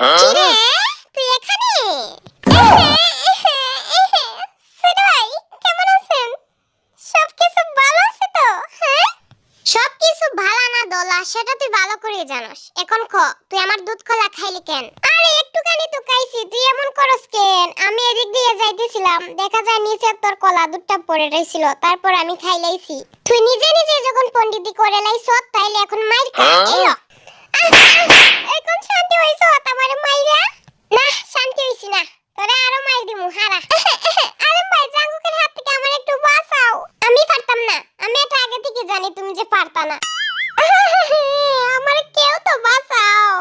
কিরে তুই এখানে? ভাই কেমন আছেন? সবকিছু ভালো আছে তো? হ্যাঁ? সবকিছু ভালো না দোলা সেটা তুই ভালো করে জানোস। এখন খ তুই আমার দুধ কলা খাইলি কেন? আরে একটুখানি তো খাইছি তুই এমন করস কেন? আমি এদিক দিয়ে যাইতেছিলাম দেখা যায় নিচে তোর কলা দুধটা পড়ে রইছিল তারপর আমি খাইলাইছি। তুই নিজে নিজে যখন পণ্ডিতি করে লাইছ তাইলে এখন মাইর খা এই ল। আহ, আহ, এখন শান্তি হইছ আমার মাইরা না শান্তি হইছি না তোরে আরও মাইর দিমু হারা। আরে ভাই জাঙ্গুকের হাত থেকে আমার একটু বাঁচাও। আমি পারতাম না। আমি এটা আগে থেকে জানি তুমি যে পারতা না। আমার কেউ তো বাঁচাও।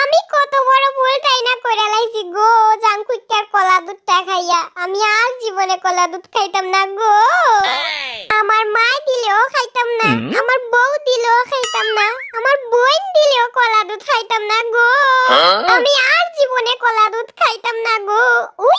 আমি কত বড় ভুলটাই না করে লাইছি গো। জাঙ্কুইকার কলা দুধটা খাইয়া। আমি আর জীবনে কলা দুধ খাইতাম না গো। আমার মা দিলেও খাইতাম না। আমার বউ দিলেও খাইতাম না। আমার বোন দিলেও কলা দুধ খাইতাম না গো। আমি আর জীবনে কলা দুধ খাইতাম না গো। উই